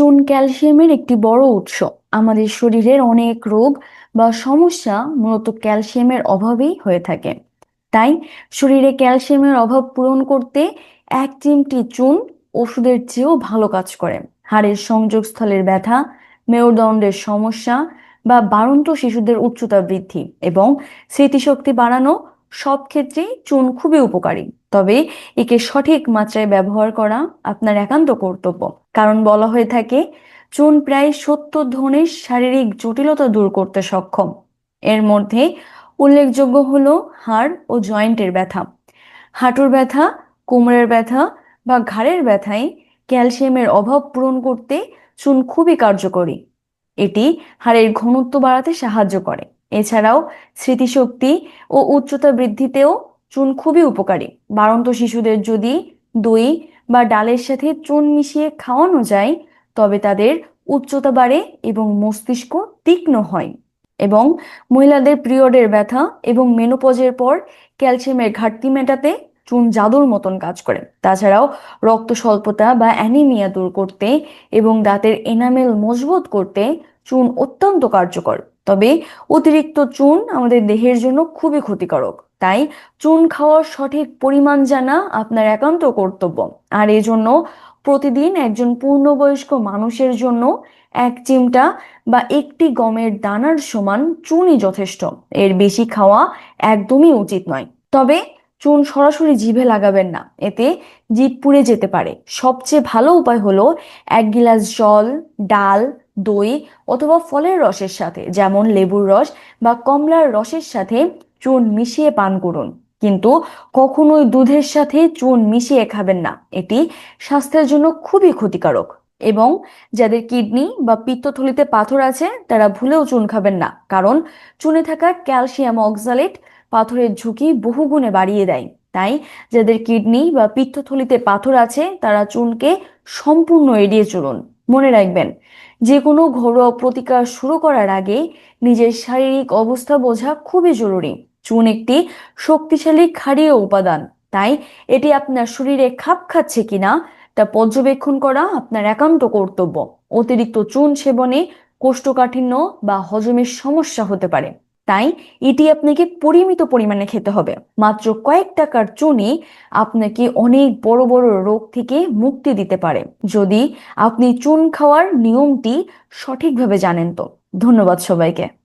চুন ক্যালসিয়ামের একটি বড় উৎস। আমাদের শরীরের অনেক রোগ বা সমস্যা মূলত ক্যালসিয়ামের অভাবেই হয়ে থাকে। তাই শরীরে ক্যালসিয়ামের অভাব পূরণ করতে এক চিমটি চুন ওষুধের চেয়েও ভালো কাজ করে। হাড়ের সংযোগস্থলের ব্যথা, মেরুদণ্ডের সমস্যা বা বাড়ন্ত শিশুদের উচ্চতা বৃদ্ধি এবং স্মৃতিশক্তি বাড়ানো সব ক্ষেত্রেই চুন খুবই উপকারী। তবে একে সঠিক মাত্রায় ব্যবহার করা আপনার একান্ত কর্তব্য। কারণ বলা হয়ে থাকে, চুন প্রায় সত্তর ধরনের শারীরিক জটিলতা দূর করতে সক্ষম। এর মধ্যে উল্লেখযোগ্য হল হাড় ও জয়েন্টের ব্যথা। হাঁটুর ব্যথা, কোমরের ব্যথা বা ঘাড়ের ব্যথায় ক্যালসিয়ামের অভাব পূরণ করতে চুন খুবই কার্যকরী। এটি হাড়ের ঘনত্ব বাড়াতে সাহায্য করে। এছাড়াও স্মৃতিশক্তি ও উচ্চতা বৃদ্ধিতেও চুন খুবই উপকারী। বাড়ন্ত শিশুদের যদি দই বা ডালের সাথে চুন মিশিয়ে খাওয়ানো যায়, তবে তাদের উচ্চতা বাড়ে এবং মস্তিষ্ক তীক্ষ্ণ হয় এবং মহিলাদের পিরিয়ডের ব্যথা এবং মেনোপজের পর ক্যালসিয়ামের ঘাটতি মেটাতে চুন জাদুর মতন কাজ করে। তাছাড়াও রক্ত স্বল্পতা বা অ্যানিমিয়া দূর করতে এবং দাঁতের এনামেল মজবুত করতে চুন অত্যন্ত কার্যকর। তবে অতিরিক্ত চুন আমাদের দেহের জন্য খুবই ক্ষতিকারক। তাই চুন খাওয়ার সঠিক পরিমাণ জানা আপনার একান্ত কর্তব্য। আর এজন্য প্রতিদিন একজন পূর্ণবয়স্ক মানুষের জন্য এক চিমটা বা একটি গমের দানার সমান চুনই যথেষ্ট। এর বেশি খাওয়া একদমই উচিত নয়। তবে চুন সরাসরি জিভে লাগাবেন না। এতে জিভ পুড়ে যেতে পারে। সবচেয়ে ভালো উপায় হলো এক গিলাস জল, ডাল, দই অথবা ফলের রসের সাথে, যেমন লেবুর রস বা কমলার রসের সাথে চুন মিশিয়ে পান করুন। কিন্তু কখনোই দুধের সাথে চুন মিশিয়ে খাবেন না। এটি স্বাস্থ্যের জন্য খুবই ক্ষতিকারক এবং যাদের কিডনি বা পিত্তথলিতে পাথর আছে, তারা ভুলেও চুন খাবেন না। কারণ চুনে থাকা ক্যালসিয়াম অক্সালেট পাথরের ঝুঁকি বহুগুণে বাড়িয়ে দেয়। তাই যাদের কিডনি বা পিত্তথলিতে পাথর আছে, তারা চুনকে সম্পূর্ণ এড়িয়ে চলুন। মনে রাখবেন যে কোনো ঘরোয়া প্রতিকার শুরু করার আগে নিজের শারীরিক অবস্থা বোঝা খুবই জরুরি। চুন একটি শক্তিশালী ক্ষারীয় উপাদান। তাই এটি আপনার শরীরে খাপ খাচ্ছে কিনা, তা পর্যবেক্ষণ করা আপনার একান্ত কর্তব্য। অতিরিক্ত চুন সেবনে কোষ্ঠকাঠিন্য বা হজমের সমস্যা হতে পারে। তাই এটি আপনাকে পরিমিত পরিমাণে খেতে হবে। মাত্র কয়েক টাকার চুনি আপনাকে অনেক বড় বড় রোগ থেকে মুক্তি দিতে পারে। যদি আপনি চুন খাওয়ার নিয়মটি সঠিকভাবে জানেন তো। ধন্যবাদ সবাইকে।